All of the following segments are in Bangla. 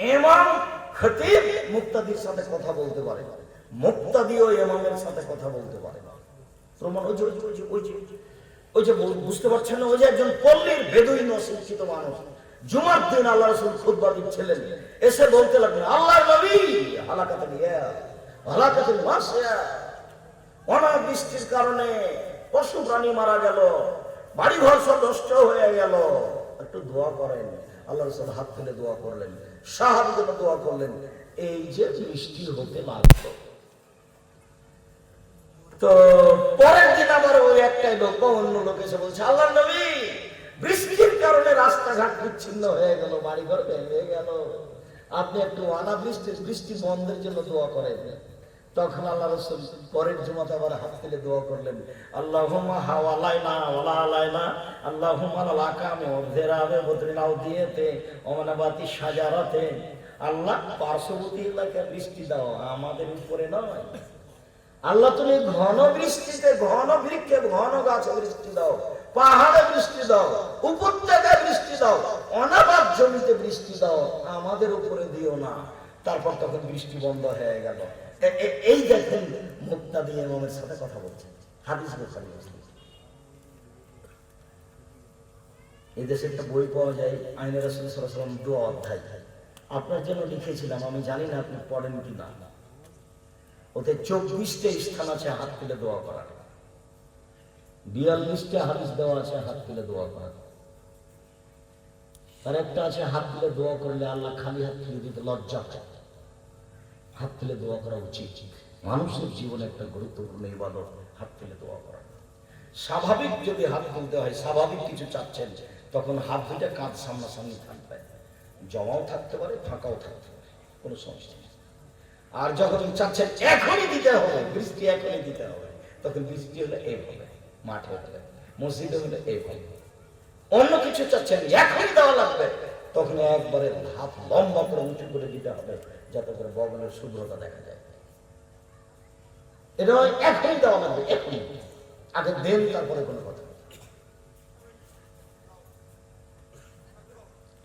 এমাম খতিব মুক্তাদির সাথে কথা বলতে পারে। মুক্তাদিও এমামের সাথে কথা বলতে পারে। প্রমাণ ওই যে ওই যে ওই যে বুঝতে পারছেন না? ওই যে একজন পল্লীর বেদুইন অশিক্ষিত মানুষ। জুমার দিন আল্লাহ রসুল খুতবা দিচ্ছিলেন। এসে বলতে লাগলেন আল্লাহ নবী! হালাকাতে হালাকাতে অনাবৃষ্টির কারণে পশু প্রাণী মারা গেল। বাড়ি ঘর সব নষ্ট হয়ে গেল। একটু দোয়া করেন। আল্লাহ রসুল হাত তুলে দোয়া করলেন। সাহাবি জন্য দোয়া করলেন। এই যে বৃষ্টি হতে লাগল তো পরের দিন আবার ওই একটাই লোক, অন্য লোক এসে বলছে, আল্লাহ নবী, বৃষ্টির কারণে রাস্তাঘাট বিচ্ছিন্ন হয়ে গেল, বাড়িঘর ভেঙে গেল। আপনি একটু অনাবৃষ্টির বৃষ্টি বন্ধের জন্য দোয়া করেন। তখন আল্লাহ রসুল পরের জমাতে আবার হাত তুলে দোয়া করলেন আল্লাহ হুমা হাওয়ালাই না ওলা আলাই না আল্লাহ হুমা লাকামে অর্ধের আবে বদ্রিনাও দিয়েতে অমনাবাতি সাজারাতে আল্লাহ পার্শ্ববর্তী এলাকায় বৃষ্টি দাও, আমাদের উপরে নয়। আল্লাহ তুমি ঘন বৃষ্টিতে, ঘন বৃক্ষে, ঘন গাছে বৃষ্টি দাও, পাহাড়ে বৃষ্টি দাও উপত্যকায় বৃষ্টি দাও, অনাবাদ জমিতে বৃষ্টি দাও, আমাদের উপরে দিও না। তারপর তখন বৃষ্টি বন্ধ হয়ে গেল। এই দেখেন মুক্তা দিয়ে ইমামের সাথে কথা বলছেন হাদিস বোখারি মুসলিম। এই দেশে একটা বই পাওয়া যায় আইনের ওয়াসাল্লাম দোয়া অধ্যায়। আপনার জন্য লিখেছিলাম, আমি জানি না আপনি পড়েন কি না। ওতে চব্বিশটা স্থান আছে হাত তুলে দোয়া করার। বিয়াল্লিশটা হাদিস দেওয়া আছে হাত তুলে দোয়া করার। আর একটা আছে হাত তুলে দোয়া করলে আল্লাহ খালি হাত তুলে দিতে লজ্জা পায়। হাত তুলে দোয়া করা উচিত। মানুষের জীবনে একটা গুরুত্বপূর্ণ ইবাদত, হাত তুলে দোয়া করা। স্বাভাবিক যদি হাত তুলতে হয়, স্বাভাবিক কিছু চাচ্ছেন, তখন হাত দুটা কাঁধ সামনাসামনি থাকবে। জমাও থাকতে পারে, ফাঁকাও থাকতে পারে, কোনো সমস্যা নেই। আর যখন চাচ্ছেন, এখনই দিতে হবে, বৃষ্টি এখনই দিতে হবে, তখন বৃষ্টি হলে এ এইভাবে মাঠে হলে, মসজিদে হলে এইভাবে অন্য কিছু চাচ্ছেন, এখনই দেওয়া লাগবে, তখন একবারে হাত লম্বা করে উঁচু করে দিতে হবে। যাতে করে বগলের শুভ্রতা দেখা যায়। এটা এখনই দেওয়া লাগবে এখনই আগে দেন, তারপরে কোনো কথা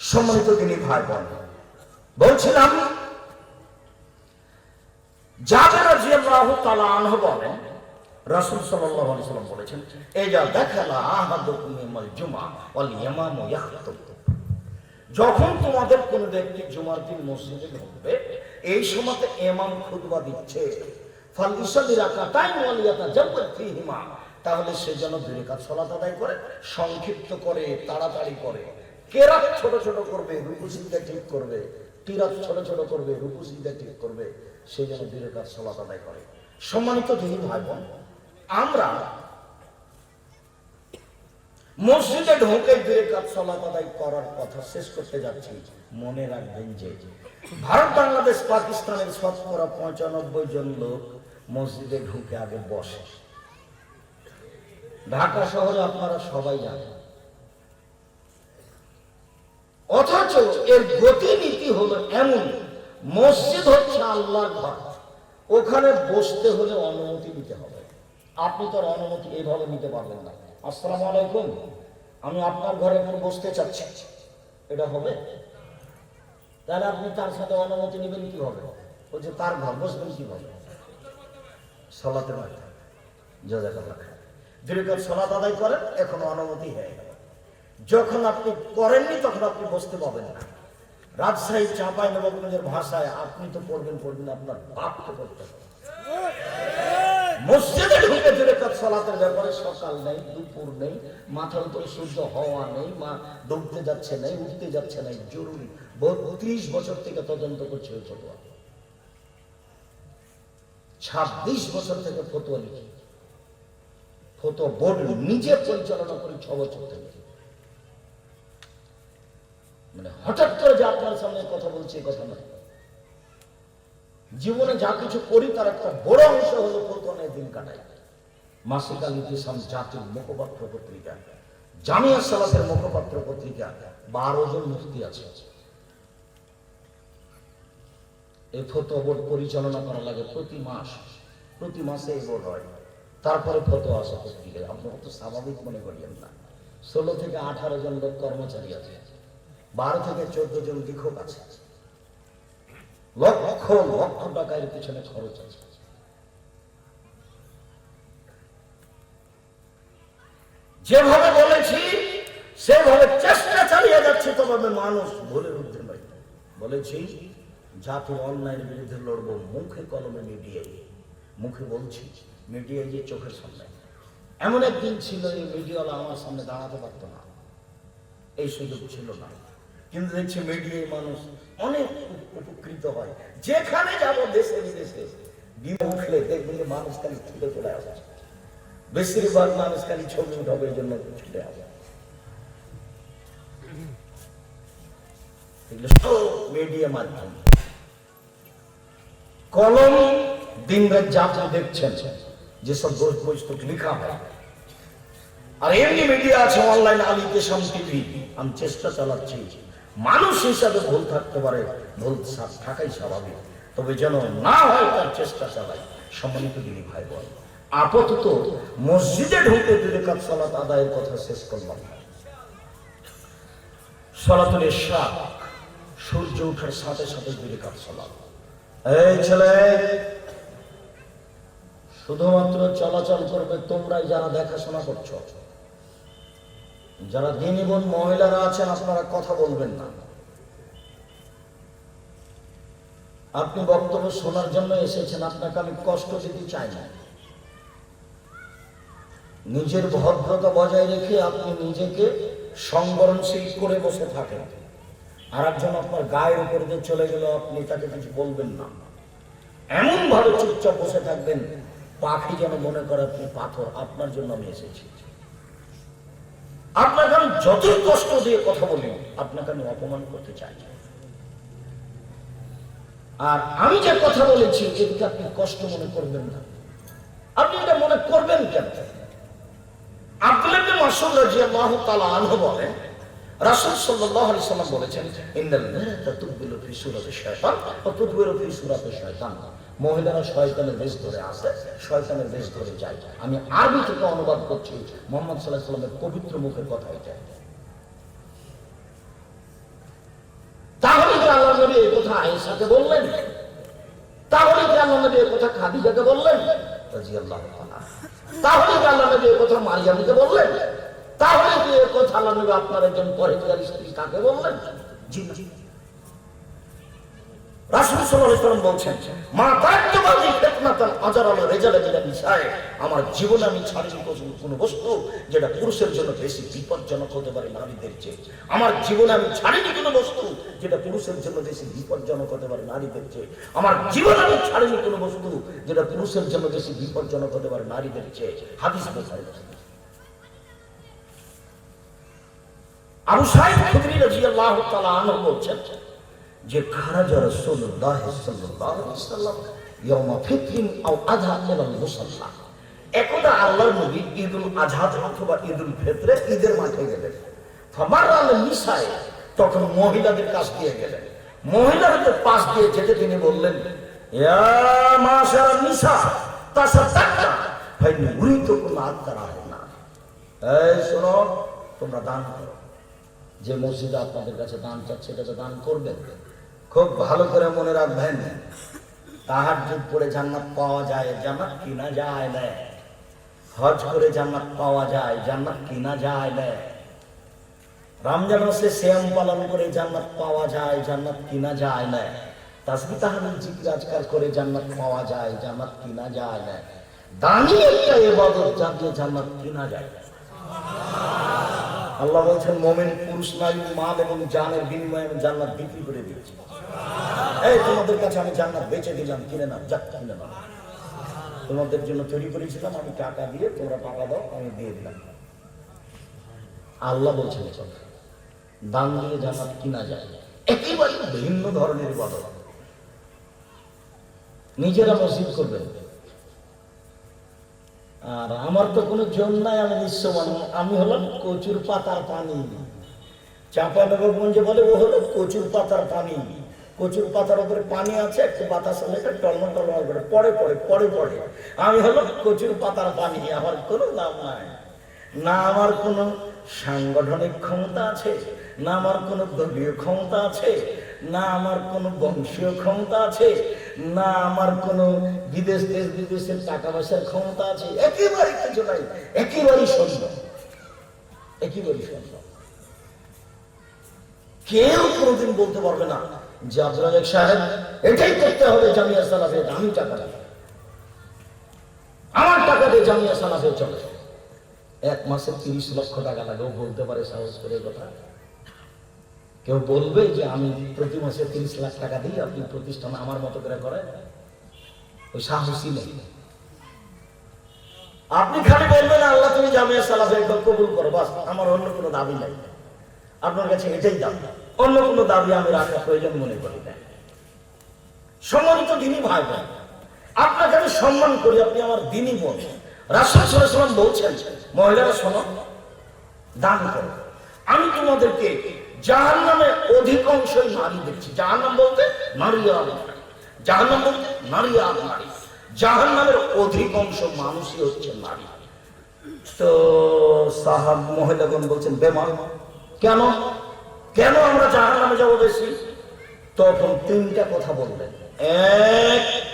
সম্মানিত তিনি ভাই বোন বলছিলাম, জাবের রাদিয়াল্লাহু তাআলা আনহু বলেন, রাসূল সাল্লাল্লাহু আলাইহি সাল্লাম বলেছেন যা দেখালা আহাদুকুম জুমা ওয়াল ইয়ামামু যখন তোমাদের কোন ব্যক্তি জুমার দিন মসজিদে ঢুকবে, এই সময়তে ইমাম খুতবা দিচ্ছে। তাহলে সে যেন দুই রাকাত সালাত আদায় করে, সংক্ষিপ্ত করে, তাড়াতাড়ি করে। কেরাত ছোট ছোট করবে, রুকু সিজদা ঠিক করবে। তিরাত ছোট ছোট করবে, রুকু সিজদা ঠিক করবে। সে যেন দুই রাকাত সালাত আদায় করে। সম্মানিত দিনী ভাই বোন আমরা মসজিদে ঢোকে দুই কাজ সলাত আদায় করার কথা শেষ করতে যাচ্ছি। মনে রাখবেন যে ভারত, বাংলাদেশ, পাকিস্তানের শতকরা পঁচানব্বই জন লোক মসজিদে ঢুকে আগে বসে। ঢাকা শহরে আপনারা সবাই জানেন। অথচ এর গতিনীতি হলো এমন, মসজিদ হচ্ছে আল্লাহর ঘর। ওখানে বসতে হলে অনুমতি নিতে হবে। আপনি তো আর অনুমতি এইভাবে নিতে পারবেন না। আসসালামু আলাইকুম। আমি আপনার ঘরে এখন বসতে চাচ্ছি। এটা হবে? তাহলে আপনি তার সাথে অনুমতি নেবেন কি হবে বলছে তার ঘর, বসবেন কি হবে মাধ্যমে জাজাকাল্লাহ দীর্ঘকাল সলাত আদায় করেন, এখন অনুমতি হয়ে যখন আপনি করেননি, তখন আপনি বসতে পাবেন না। রাজশাহী চাঁপাই নবাবগঞ্জের ভাষায় আপনি তো পড়বেন পড়বেন, আপনার বাপ তো করতে হবে। মসজিদে ঢুকে কাজ সলাতের ব্যাপারে সকাল নেই, দুপুর নেই, মাথার উপরে সূর্য হওয়া নেই, মা ডুবতে যাচ্ছে নেই, উঠতে যাচ্ছে নেই, জরুরি। বত্রিশ বছর থেকে তদন্ত করছে ওই ফটোয়া ছাব্বিশ বছর থেকে ফটোয়া লিখি। ফটো বোর্ড নিজে পরিচালনা করি ছ বছর থেকে। মানে হঠাৎ করে যে আপনার সামনে কথা বলছি কথা নয়। জীবনে যা কিছু করি, তার একটা বড় অংশ হলো প্রথমে দিন কাটাই। মাসিক আল ইতিসাম জাতির মুখপাত্র পত্রিকা। জামিয়া সালাতের মুখপাত্র পত্রিকা। বারো জন মুক্তি আছে। এই ফটো বোর্ড পরিচালনা করা লাগে প্রতি মাস, প্রতি মাসে এই বোর্ড হয়। তারপরে ফটো আসে পত্রিকায়। আপনার তো স্বাভাবিক মনে করিয়েন না। ষোলো থেকে আঠারো জন লোক কর্মচারী আছে। বারো থেকে চোদ্দ জন লেখক আছে। লক্ষ টাকা এর পিছনে খরচ আছে। যেভাবে বলেছি, সেভাবে চেষ্টা চালিয়ে যাচ্ছে তবে মানুষ ভুলের ঊর্ধ্বে নয় বলেছি জাতির অন্যায়ের বিরুদ্ধে লড়বো, মুখে কলমে মিডিয়ায় মুখে বলছি মিডিয়ায় যে চোখের সামনে। এমন একদিন ছিল, এই মিডিয়াওয়ালা আমার সামনে দাঁড়াতে পারতো না। এই সুযোগ ছিল না। কিন্তু দেখছি মিডিয়ায় মানুষ অনেক উপকৃত হয়। যেখানে যাব দেশে বিদেশে বিমান উঠলে দেখবেন যে মানুষ খালি ছুটে চলে আসে। বেশিরভাগ মানুষ খালি ছবি উঠাবে এই জন্য ছুটে আসে। মিডিয়া মাধ্যম। কলম দিন যা যা দেখছেন, যেসব বই পুস্তক লেখা হয়। আর এমনি মিডিয়া আছে অনলাইন আলী দেশাম টিভি। আমি চেষ্টা চালাচ্ছি। মানুষ হিসাবে ভুল থাকতে পারে, ভুল থাকাই স্বাভাবিক। তবে যেন না হয় তার চেষ্টা চালাই। সম্মানিত দিনী ভাই বোন আপাতত মসজিদে ঢুকে দূরে কাজ সালাত আদায়ের কথা শেষ করলাম। সলাতুল ইশরা সূর্য ওঠার সাথে সাথে দূরে কাজ সালাত। এই ছেলে, শুধুমাত্র চলাচল করবে তোমরাই যারা দেখাশোনা করছ। যারা দিনী বোন মহিলারা আছেন, আপনারা কথা বলবেন না। আপনি বক্তব্য শোনার জন্য এসেছেন, আপনাকে আমি কষ্ট দিতে চাই না। নিজের ভদ্রতা বজায় রেখে আপনি নিজেকে সংবরণশীল করে বসে থাকেন। আর একজন আপনার গায়ের উপর দিয়ে চলে গেল আপনি তাকে কিছু বলবেন না। এমন ভাবে চুপচাপ বসে থাকবেন, পাখি যেন মনে করে আপনি পাথর, আপনার জন্য আমি এসেছি। আপনাকে আমি যতই কষ্ট দিয়ে কথা বলি, আপনাকে আমি অপমান করতে চাই। আর আমি যে কথা বলেছি, এদিকে আপনি কষ্ট মনে করবেন না। আপনি এটা মনে করবেন কেন? মাসউদ রাদিয়াল্লাহু তাআলা আনহু রাসূল আলাইহি সাল্লাম বলেছেন, ইন্নাল মারাতা তুববিলু ফি সূরাতি ফি সূরাতি মহিলারা শয়তানের বেশ ধরে আসে, শয়তানের বেশ ধরে যায়। আমি আরবি থেকে অনুবাদ করছি, মোহাম্মদ আলাইহি সাল্লামের পবিত্র মুখের কথা এটা। তাহলে আল্লাহ নবী এই কথা আয়েশাকে বললেন? তাহলে আল্লাহ নবী এই কথা খাদিজাকে বললেন? রাদিয়াল্লাহু তাআলা তাহলে আল্লাহ নবী এই কথা মারিয়ামকে বললেন? তাহলে কি এই কথা আল্লাহ নবী আপনার একজন পরেজগার স্ত্রী কাকে বললেন? জি জি রাসূল আলাইহি বলছেন, মা নিসায়ে আমার জীবনে আমি ছাড়িনি কোনো- বস্তু যেটা পুরুষের জন্য বেশি বিপজ্জনক হতে পারে নারীদের চেয়ে। আমার জীবনে আমি ছাড়িনি কোনো বস্তু যেটা পুরুষের জন্য বেশি বিপজ্জনক হতে পারে নারীদের চেয়ে। আমার জীবনে আমি ছাড়িনি কোনো বস্তু যেটা পুরুষের জন্য বেশি বিপজ্জনক হতে পারে নারীদের চেয়ে। হাদিস বোখারি। আবু সাইদ খুদরি রাদিয়াল্লাহু তাআলা আনহু বলছেন যে খারাজা ফিতরিন আও একদা আল্লাহর নবী ঈদুল অথবা ঈদুল ঈদের মাঠে গেলেন। নিসায়ে, তখন মহিলাদের কাছ দিয়ে গেলেন। মহিলাদের পাশ দিয়ে যেতে তিনি বললেন, ইয়া মাশারা নিসা তাসাদাক্কা আত্তারাহনা এই শোনো, তোমরা দান করো। যে মসজিদে আপনাদের কাছে দান চাচ্ছে এটাকে দান করবেন। খুব ভালো করে মনে রাখবেন তাহার যুগ করে জান্নাত পাওয়া যায়, জান্নাত কিনা যায় না হজ করে জান্নাত পাওয়া যায়, জান্নাত কিনা যায় না রমজান মাসে শ্যাম পালন করে জান্নাত পাওয়া যায়, জান্নাত কিনা যায় না তাসবি তাহারুল জিকির আজকাল করে জান্নাত পাওয়া যায়, জান্নাত কিনা যায় না দামি একটা এবাদত দিয়ে জান্নাত কিনা যায়। আল্লাহ বলছেন, মোমেন পুরুষ নারী মাল এবং জানের বিনিময়ে জান্নাত বিক্রি করে দিয়েছি। এই, তোমাদের কাছে আমি জান্নাত বেচে দিলাম, কিনে নাও, যাক, কিনে নাও। তোমাদের জন্য তৈরি করেছিলাম, আমি টাকা দিয়ে তোমরা টাকা দাও, আমি দিয়ে দিলাম। আল্লাহ বলছেন এসব। দান দিয়ে জান্নাত কিনা যায়? একেবারে ভিন্ন ধরনের বদল। নিজেরা মসজিদ করবেন। আর আমার তো কোনো জোর নাই, আমি নিঃস্ব মানুষ। আমি হলাম কচুর পাতার পানি। চাপা নগরগঞ্জে বলে ও হলো কচুর পাতার পানি। কচুর পাতার উপরে পানি আছে, একটু বাতাস হলে টলমল টলমল করে। পরে পরে পরে পরে আমি হলো কচুর পাতার পানি, আমার কোনো নাম নাই। না আমার কোনো সাংগঠনিক ক্ষমতা আছে, না আমার কোনো দলীয় ক্ষমতা আছে, না আমার কোনো বংশীয় ক্ষমতা আছে, না আমার কোনো বিদেশ, দেশ, বিদেশের টাকা পয়সার ক্ষমতা আছে। একেবারে কিছু নাই, একেবারেই শূন্য। একেবারেই শূন্য। কেউ কোনোদিন বলতে পারবে না যে আব্দুল সাহেব, এটাই করতে হবে জামিয়া আমি টাকা আমার টাকা দিয়ে জামিয়া চলে এক মাসে তিরিশ লক্ষ টাকা লাগেও বলতে পারে সাহস করে কথা। কেউ বলবে যে আমি প্রতি মাসে তিরিশ লাখ টাকা দিই, আপনি প্রতিষ্ঠান আমার মতো করে করেন। ওই সাহসী নেই। আপনি খালি বলবেন, আল্লাহ তুমি জামিয়া সালাফে কবুল করো, বাস, আমার অন্য কোনো দাবি নাই। আপনার কাছে এটাই দাবি অন্য কোনো দাবি আমি রাখার প্রয়োজন মনে করি না। সম্মানিত দিনই ভাই ভাই আপনাকে আমি সম্মান করি, আপনি আমার দিনই সাল্লাল্লাহু আলাইহি বলছেন, মহিলারা শোনো, দান করো। আমি তোমাদেরকে জাহান্নামে অধিকাংশই নারী দেখছি। জাহান্নাম বলতে নারী আর নারী। জাহান্নাম বলতে নারী আর নারী। জাহান্নামের অধিকাংশ মানুষই হচ্ছে নারী। তো সাহাব মহিলাগণ বলছেন বেমান কেন? কেন আমরা জাহান নামে যাব বেশি? তখন তিনটা কথা বললেন এক।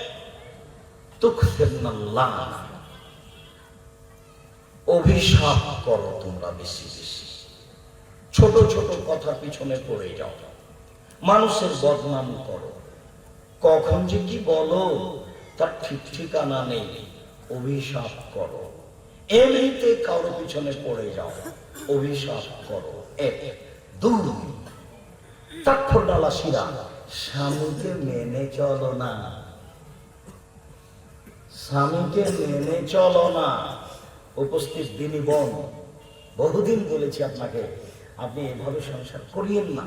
অভিশাপ করো তোমরা বেশি বেশি। ছোট ছোট কথা পিছনে পড়ে যাও। মানুষের বদনাম করো। কখন যে কি বলো, তার ঠিক ঠিকানা নেই। অভিশাপ করো। এমনিতে কারও পিছনে পড়ে যাও। অভিশাপ করো। এক দুই তাক্ষর ডালা শিরা। স্বামীকে মেনে চলো না। স্বামীকে মেনে চলো না। উপস্থিত দিনী বোন, বহুদিন বলেছি আপনাকে, আপনি এভাবে সংসার করিয়েন না।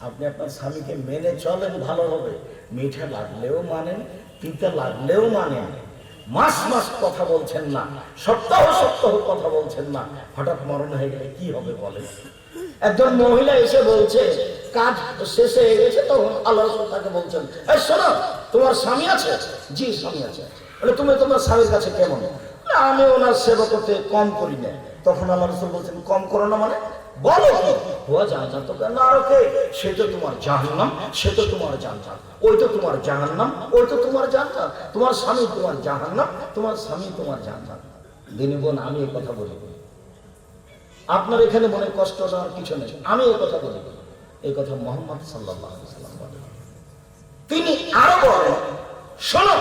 আপনি আপনার স্বামীকে মেনে চলেন, ভালো হবে। মিঠা লাগলেও মানেন, তিতা লাগলেও মানেন। মাস মাস কথা বলছেন না, সপ্তাহ সপ্তাহ কথা বলছেন না। হঠাৎ মরণ হয়ে গেলে কি হবে বলেন? একজন মহিলা এসে বলছে কাজ শেষে হয়ে গেছে তখন আল্লাহ তাকে বলছেন এই শোনো তোমার স্বামী আছে? জি স্বামী আছে। বলে তুমি তোমার স্বামীর কাছে কেমন? না, আমি ওনার সেবা করতে কম করি না। তখন আল্লাহ রসুল বলছেন কম করো না মানে? বলো কি? হুয়া জাহান্নাম তো না রোকে সে তো তোমার জাহান্নাম সে তো তোমার জাহান্নাম ওই তো তোমার জাহান্নাম ওই তো তোমার জাহান্নাম তোমার স্বামী তোমার জাহান্নাম তোমার স্বামী তোমার জাহান্নাম দিনী বোন আমি এই কথা বলি। আপনার এখানে মনে কষ্ট দেওয়ার কিছু নেই। আমি এই কথা বলি। এই কথা মোহাম্মদ সাল্লাম বলেন। তিনি আরও বলেন, শোনো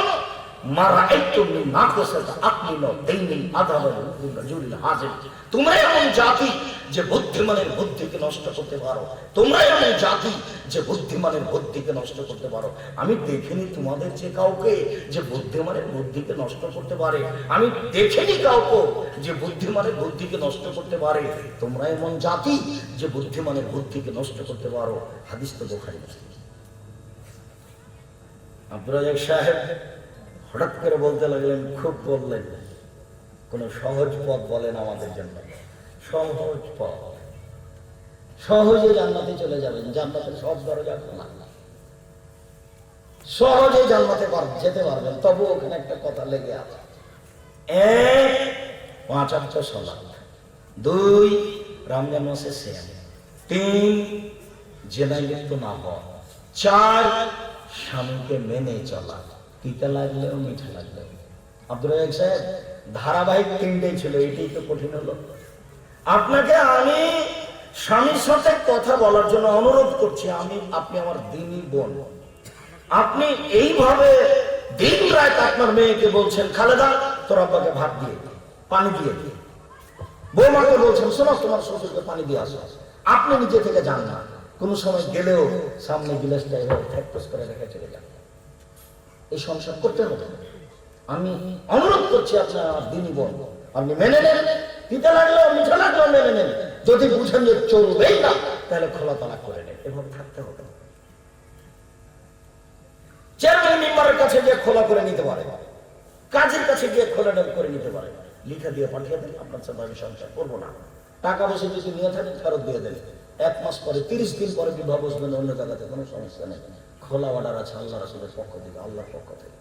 তোমরা এমন জাতি যে বুদ্ধিমানের বুদ্ধিকে নষ্ট করতে পারো। তোমরা এমন জাতি যে বুদ্ধিমানের বুদ্ধিকে নষ্ট করতে পারো। আমি দেখিনি তোমাদের যে কাউকে যে বুদ্ধিমানের বুদ্ধিকে নষ্ট করতে পারে। আমি দেখিনি কাউকে যে বুদ্ধিমানের বুদ্ধিকে নষ্ট করতে পারে। তোমরা এমন জাতি যে বুদ্ধিমানের বুদ্ধিকে নষ্ট করতে পারো। হাদিস তো বোখারি। আব্দুল সাহেব হঠাৎ করে বলতে লাগলেন, খুব বললেন, কোনো সহজ পথ বলেন আমাদের জন্য। সহজ পথ। সহজে জান্নাতে চলে যাবেন, জান্নাতের সব দরজা খোলা। সহজে জান্নাতে যেতে পারবেন, তবু ওখানে একটা কথা লেগে আছে। এক, পাঁচ আট সলাপ দুই, রমজান মাসে শ্যাম তিন, জেনায় লিপ্ত না হওয়া। চার, স্বামীকে মেনে চলা। তিতা লাগলেও মিঠা লাগলেও। আব্দুল সাহেব, ধারাবাহিক তিনটেই ছিল, এটাই তো কঠিন হলো। আপনাকে আমি স্বামীর সাথে কথা বলার জন্য অনুরোধ করছি, আমি, আপনি আমার দিনই বোন। আপনি এইভাবে দিন রাত আপনার মেয়েকে বলছেন, খালেদা, তোর আব্বাকে ভাত দিয়ে পানি দিয়ে দিয়ে বৌমাকে বলছেন, শোনো, তোমার শ্বশুরকে পানি দিয়ে আসো। আপনি নিজে থেকে যান না। কোনো সময় গেলেও সামনে গিলাসটা এভাবে ফ্যাক্টস করে রেখে চলে যান। এই সংসার করতে হবে। আমি অনুরোধ করছি আপনার দিনই বোন, আপনি মেনে নেন। পিতা লাগলেও মিঠা লাগলেও মেনে নেন যদি বুঝেন যে চলবেই না, তাহলে খোলা তালাক করে নেন এভাবে থাকতে হবে। চেয়ারম্যান মেম্বারের কাছে গিয়ে খোলা করে নিতে পারে। কাজের কাছে গিয়ে খোলা করে নিতে পারে। লিখা দিয়ে পাঠিয়ে দেন, আপনার সাথে আমি সংসার করব না। টাকা পয়সা যদি নিয়ে থাকেন, ফেরত দিয়ে দেন। এক মাস পরে, তিরিশ দিন পরে বিবাহ বসবেন অন্য জায়গাতে কোনো সমস্যা নেই। খোলা অর্ডার আছে আল্লাহ রাসুলের পক্ষ থেকে, আল্লাহর পক্ষ থেকে।